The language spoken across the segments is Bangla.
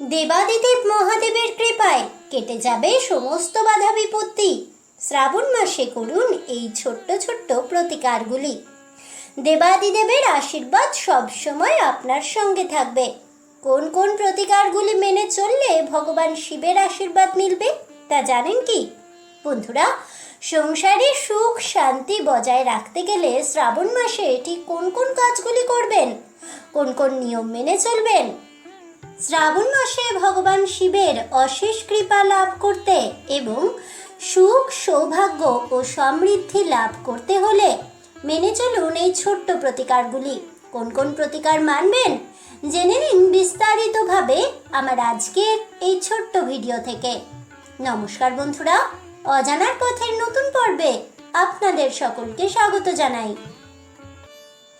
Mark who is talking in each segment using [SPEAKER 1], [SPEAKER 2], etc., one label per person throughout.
[SPEAKER 1] দেবাদিদেব মহাদেবের কৃপায় কেটে যাবে সমস্ত বাধা বিপত্তি। শ্রাবণ মাসে করুন এই ছোট্ট ছোট্ট প্রতিকারগুলি। দেবাদিদেবের আশীর্বাদ সবসময় আপনার সঙ্গে থাকবে। কোন কোন প্রতিকারগুলি মেনে চললে ভগবান শিবের আশীর্বাদ মিলবে তা জানেন কি? বন্ধুরা, সংসারে সুখ শান্তি বজায় রাখতে গেলে শ্রাবণ মাসে ঠিক কোন কোন কাজগুলি করবেন? কোন কোন নিয়ম মেনে চলবেন? শ্রাবণ মাসে ভগবান শিবের অশেষ কৃপা লাভ করতে এবং সুখ, সৌভাগ্য ও সমৃদ্ধি লাভ করতে হলে মেনে চলুন এই ছোট্ট প্রতিকারগুলি। কোন কোন প্রতিকার মানবেন? জেনে নিন বিস্তারিতভাবে আমার আজকের এই ছোট্ট ভিডিও থেকে। নমস্কার বন্ধুরা, অজানার পথের নতুন পর্বে আপনাদের সকলকে স্বাগত জানাই।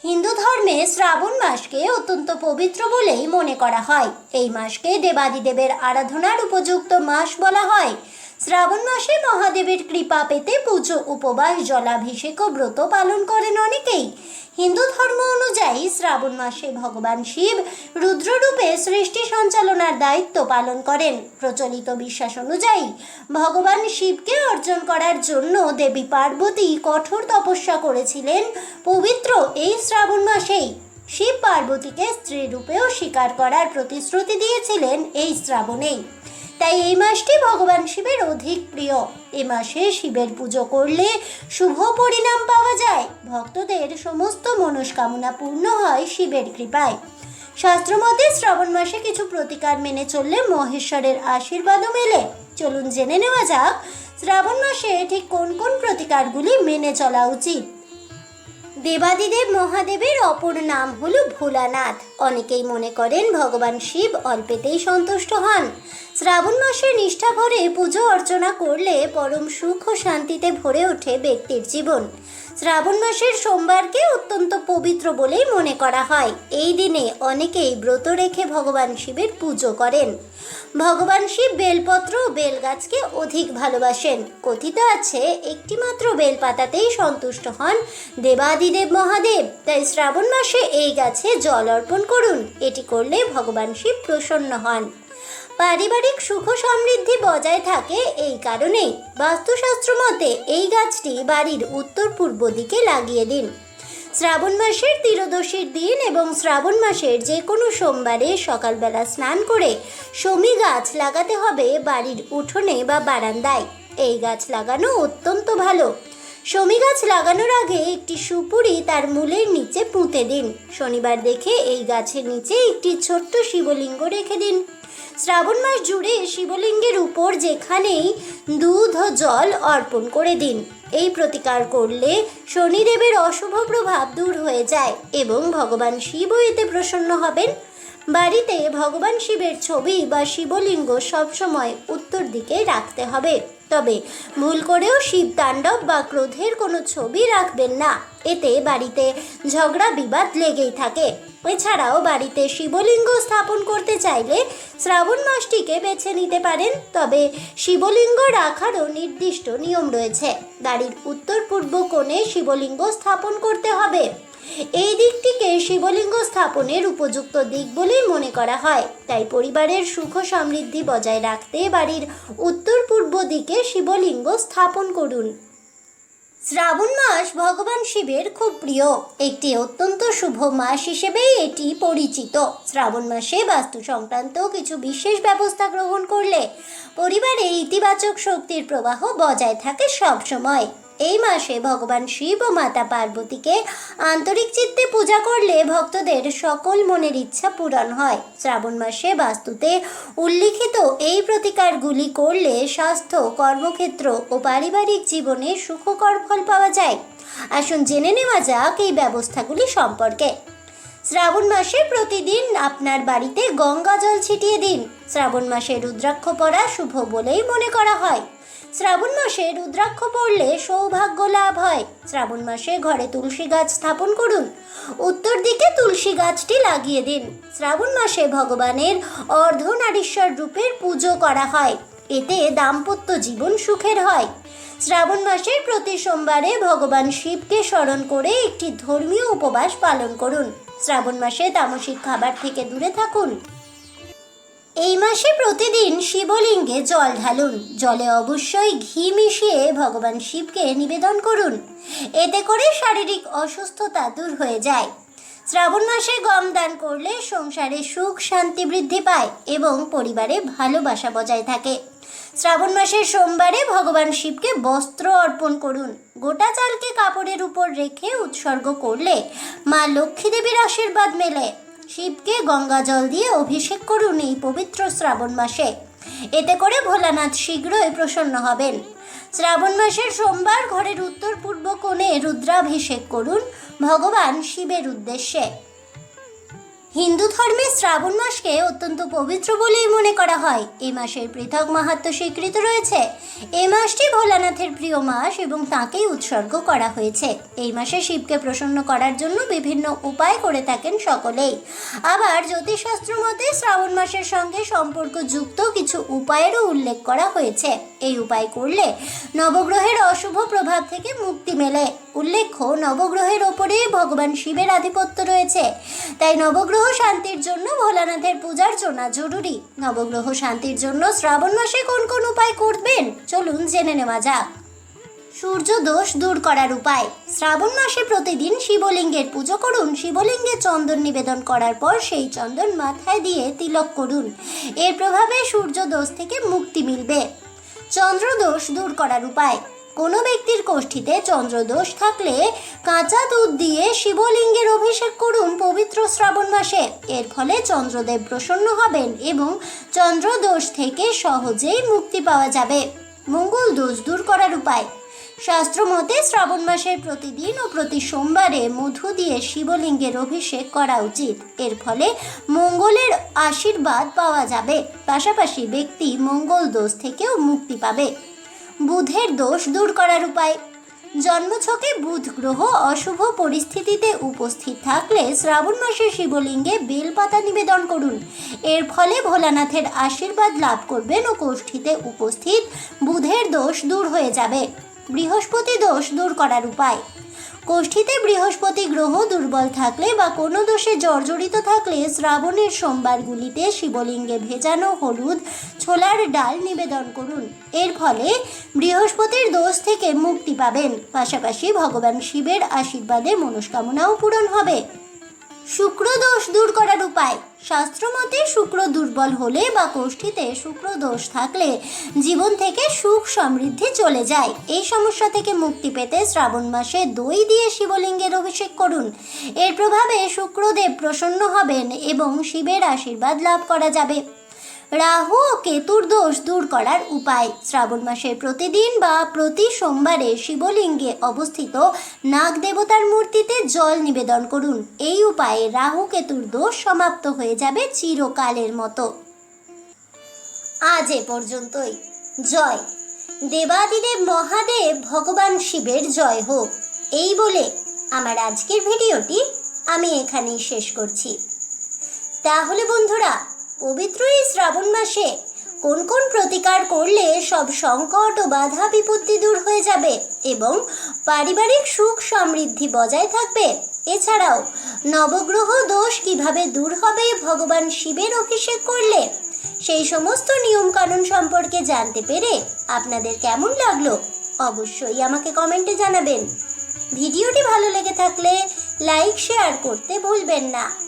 [SPEAKER 1] হিন্দু ধর্মে শ্রাবণ মাসকে অত্যন্ত পবিত্র বলেই মনে করা হয়। এই মাসকে দেবাদিদেবের আরাধনার উপযুক্ত মাস বলা হয়। শ্রাবণ মাসে মহাদেবের কৃপা পেতে পুজো, উপবাস, জলাভিষেক ও ব্রত পালন করেন অনেকেই। হিন্দু ধর্ম অনুযায়ী শ্রাবণ মাসে ভগবান শিব রুদ্ররূপে সৃষ্টি সঞ্চালনার দায়িত্ব পালন করেন। প্রচলিত বিশ্বাস অনুযায়ী ভগবান শিবকে অর্জন করার জন্য দেবী পার্বতী কঠোর তপস্যা করেছিলেন পবিত্র এই শ্রাবণ মাসেই। শিব পার্বতীকে স্ত্রী রূপেও স্বীকার করার প্রতিশ্রুতি দিয়েছিলেন এই শ্রাবণেই। তাই এই মাসটি ভগবান শিবের অধিক প্রিয়। এ মাসে শিবের পুজো করলে শুভ পরিণাম পাওয়া যায়। ভক্তদের সমস্ত মনস্কামনা পূর্ণ হয় শিবের কৃপায়। শাস্ত্রমতে শ্রাবণ মাসে কিছু প্রতিকার মেনে চললে মহেশ্বরের আশীর্বাদও মেলে। চলুন জেনে নেওয়া যাক, শ্রাবণ মাসে ঠিক কোন কোন প্রতিকারগুলি মেনে চলা উচিত। দেবাদিদেব মহাদেবের অপর নাম হলো ভোলানাথ। অনেকেই মনে করেন ভগবান শিব অল্পেতেই সন্তুষ্ট হন। শ্রাবণ মাসে নিষ্ঠা ভরে পুজো অর্চনা করলে পরম সুখ ও শান্তিতে ভরে ওঠে ব্যক্তির জীবন। শ্রাবণ মাসের সোমবারকে অত্যন্ত পবিত্র বলেই মনে করা হয়। এই দিনে অনেকেই ব্রত রেখে ভগবান শিবের পুজো করেন। ভগবান শিব বেলপত্র ও বেলগাছকে অধিক ভালোবাসেন। কথিত আছে, একটিমাত্র বেলপাতাতেই সন্তুষ্ট হন দেবাদিদেব মহাদেব। তাই শ্রাবণ মাসে এই গাছে জল অর্পণ করুন। এটি করলে ভগবান শিব প্রসন্ন হন। পারিবারিক সুখ সমৃদ্ধি বজায় থাকে এই কারণেই বাস্তুশাস্ত্র মতে এই গাছটি বাড়ির উত্তর পূর্ব দিকে লাগিয়ে দিন। শ্রাবণ মাসের ত্রিদশীর দিন এবং শ্রাবণ মাসের যে কোনো সোমবারে সকালবেলা স্নান করে শমী গাছ লাগাতে হবে বাড়ির উঠোনে বা বারান্দায়। এই গাছ লাগানো অত্যন্ত ভালো। শমী গাছ লাগানোর আগে একটি সুপুরি তার মূলের নিচে পুঁতে দিন। শনিবার দেখে এই গাছের নিচে একটি ছোট্ট শিবলিঙ্গ রেখে দিন। শ্রাবণ মাস জুড়ে শিবলিঙ্গের উপর যেখানেই দুধ ও জল অর্পণ করে দিন। এই প্রতিকার করলে শনিদেবের অশুভ প্রভাব দূর হয়ে যায় এবং ভগবান শিবও এতে প্রসন্ন হবেন। বাড়িতে ভগবান শিবের ছবি বা শিবলিঙ্গ সবসময় উত্তর দিকে রাখতে হবে। তবে ভুল করেও শিব তাণ্ডব বা ক্রোধের কোনো ছবি রাখবেন না। এতে বাড়িতে ঝগড়া বিবাদ লেগেই থাকে। এছাড়াও বাড়িতে শিবলিঙ্গ স্থাপন করতে চাইলে শ্রাবণ মাসটিকে বেছে নিতে পারেন, তবে শিবলিঙ্গ রাখারও নির্দিষ্ট নিয়ম রয়েছে। বাড়ির উত্তর পূর্ব কোণে শিবলিঙ্গ স্থাপন করতে হবে। এই দিকটিকে শিবলিঙ্গ স্থাপনের উপযুক্ত দিক বলেই মনে করা হয়। তাই পরিবারের সুখ সমৃদ্ধি বজায় রাখতে বাড়ির উত্তর পূর্ব দিকে শিবলিঙ্গ স্থাপন করুন। শ্রাবণ মাস ভগবান শিবের খুব প্রিয়। একটি অত্যন্ত শুভ মাস হিসেবে এটি পরিচিত। শ্রাবণ মাসে বাস্তু সংক্রান্ত কিছু বিশেষ ব্যবস্থা গ্রহণ করলে পরিবারে ইতিবাচক শক্তির প্রবাহ বজায় থাকে সব সময় এই মাসে ভগবান শিব ও মাতা পার্বতীকে আন্তরিক চিত্তে পূজা করলে ভক্তদের সকল মনের ইচ্ছা পূরণ হয়। শ্রাবণ মাসে বাস্তুতে উল্লিখিত এই প্রতিকারগুলি করলে স্বাস্থ্য, কর্মক্ষেত্র ও পারিবারিক জীবনে সুখকর ফল পাওয়া যায়। আসুন জেনে নেওয়া যাক এই ব্যবস্থাগুলি সম্পর্কে। শ্রাবণ মাসে প্রতিদিন আপনার বাড়িতে গঙ্গা জল ছিটিয়ে দিন। শ্রাবণ মাসে রুদ্রাক্ষ পরা শুভ বলেই মনে করা হয়। শ্রাবণ মাসে রুদ্রাক্ষ পড়লে সৌভাগ্য লাভ হয়। শ্রাবণ মাসে ঘরে তুলসী গাছ স্থাপন করুন। উত্তর দিকে তুলসী গাছটি লাগিয়ে দিন। শ্রাবণ মাসে ভগবানের অর্ধনারীশ্বর রূপের পুজো করা হয়। এতে দাম্পত্য জীবন সুখের হয়। শ্রাবণ মাসের প্রতি সোমবারে ভগবান শিবকে স্মরণ করে একটি ধর্মীয় উপবাস পালন করুন। শ্রাবণ মাসে তামসিক খাবার থেকে দূরে থাকুন। মাসে প্রতিদিন শিবলিঙ্গে জল ঢালুন। জলে অবশ্যই ঘি মিশিয়ে ভগবান শিবকে নিবেদন করুন। এতে করে শারীরিক অসুস্থতা দূর হয়ে যায়। শ্রাবণ মাসে গম দান করলে সংসারে সুখ, শান্তি বৃদ্ধি পায় এবং পরিবারে ভালোবাসা বজায় থাকে। শ্রাবণ মাসের সোমবারে ভগবান শিবকে বস্ত্র অর্পণ করুন। গোটা চালকে কাপড়ের উপর রেখে উৎসর্গ করলে মা লক্ষ্মী দেবীর আশীর্বাদ মেলে। শিবকে গঙ্গা জল দিয়ে অভিষেক করুন এই পবিত্র শ্রাবণ মাসে। এতে করে ভোলানাথ শীঘ্রই প্রসন্ন হবেন। শ্রাবণ মাসের সোমবার ঘরের উত্তর পূর্ব কোণে রুদ্রাভিষেক করুন ভগবান শিবের উদ্দেশ্যে। হিন্দু ধর্মে শ্রাবণ মাসকে অত্যন্ত পবিত্র বলেই মনে করা হয়। এই মাসের পৃথক মাহাত্ম স্বীকৃত রয়েছে। এই মাসটি ভোলানাথের প্রিয় মাস এবং তাকেই উৎসর্গ করা হয়েছে। এই মাসে শিবকে প্রসন্ন করার জন্য বিভিন্ন উপায় করে থাকেন সকলেই। আবার জ্যোতিষশাস্ত্র মতে শ্রাবণ মাসের সঙ্গে সম্পর্কযুক্ত কিছু উপায়েরও উল্লেখ করা হয়েছে। এই উপায় করলে নবগ্রহের অশুভ প্রভাব থেকে মুক্তি মেলে। উল্লেখ্য, নবগ্রহের ওপরে ভগবান শিবের আধিপত্য রয়েছে। তাই নবগ্রহ শান্তির জন্য ভোলানাথের পূজার জন্য জরুরি। নবগ্রহ শান্তির জন্য শ্রাবণ মাসে কোন কোন উপায় করবেন? চলুন জেনে নেওয়া যাক। সূর্য দোষ দূর করার উপায়। শ্রাবণ মাসে প্রতিদিন শিবলিঙ্গের পুজো করুন। শিবলিঙ্গে চন্দন নিবেদন করার পর সেই চন্দন মাথায় দিয়ে তিলক করুন। এর প্রভাবে সূর্য দোষ থেকে মুক্তি মিলবে। চন্দ্রদোষ দূর করার উপায়। কোনো ব্যক্তির কোষ্ঠীতে চন্দ্রদোষ থাকলে কাঁচা দুধ দিয়ে শিবলিঙ্গের অভিষেক করুন পবিত্র শ্রাবণ মাসে। এর ফলে চন্দ্রদেব প্রসন্ন হবেন এবং চন্দ্রদোষ থেকে সহজেই মুক্তি পাওয়া যাবে। মঙ্গল দোষ দূর করার উপায়। শাস্ত্র মতে শ্রাবণ মাসের প্রতিদিন ও প্রতি সোমবারে মধু দিয়ে শিবলিঙ্গের অভিষেক করা উচিত। এর ফলে মঙ্গলের আশীর্বাদ পাওয়া যাবে। পাশাপাশি ব্যক্তি মঙ্গল দোষ থেকেও মুক্তি পাবে। বুধের দোষ দূর করার উপায়। জন্মছকে বুধ গ্রহ অশুভ পরিস্থিতিতে উপস্থিত থাকলে শ্রাবণ মাসে শিবলিঙ্গে বেলপাতা নিবেদন করুন। এর ফলে ভোলানাথের আশীর্বাদ লাভ করবেন ও কোষ্ঠীতে উপস্থিত বুধের দোষ দূর হয়ে যাবে। বৃহস্পতি দোষ দূর করার উপায়। কোষ্ঠীতে বৃহস্পতি গ্রহ দুর্বল থাকলে বা কোনো দোষে জর্জরিত থাকলে শ্রাবণের সোমবারগুলিতে শিবলিঙ্গে ভেজানো হলুদ ছোলার ডাল নিবেদন করুন। এর ফলে বৃহস্পতির দোষ থেকে মুক্তি পাবেন। পাশাপাশি ভগবান শিবের আশীর্বাদে মনস্কামনাও পূরণ হবে। শুক্র দোষ দূর করার উপায়। শাস্ত্রমতে শুক্র দুর্বল হলে বা কোষ্ঠীতে শুক্র দোষ থাকলে জীবন থেকে সুখ সমৃদ্ধি চলে যায়। এই সমস্যা থেকে মুক্তি পেতে শ্রাবণ মাসে দই দিয়ে শিবলিঙ্গের অভিষেক করুন। এর প্রভাবে শুক্রদেব প্রসন্ন হবেন এবং শিবের আশীর্বাদ লাভ করা যাবে। রাহু ও কেতুর দোষ দূর করার উপায়। শ্রাবণ মাসের প্রতিদিন বা প্রতি সোমবারে শিবলিঙ্গে অবস্থিত নাগ দেবতার মূর্তিতে জল নিবেদন করুন। এই উপায়ে রাহু কেতুর দোষ সমাপ্ত হয়ে যাবে চিরকালের মতো। আজ এ পর্যন্তই। জয়। দেবাদিদেব মহাদেব ভগবান শিবের জয় হোক। এই বলে আমার আজকের ভিডিওটি আমি এখানেই শেষ করছি। তাহলে বন্ধুরা পবিত্র এই শ্রাবণ মাসে কোন কোন প্রতিকার করলে সব সংকট ও বাধা বিপত্তি দূর হয়ে যাবে এবং পারিবারিক সুখ সমৃদ্ধি বজায় থাকবে? এছাড়াও, নবগ্রহ দোষ কীভাবে দূর হবে ভগবান শিবের অভিষেক করলে? সেই সমস্ত নিয়মকানুন সম্পর্কে জানতে পেরে আপনাদের কেমন লাগল অবশ্যই আমাকে কমেন্টে জানাবেন। ভিডিওটি ভালো লেগে থাকলে লাইক, শেয়ার করতে ভুলবেন না।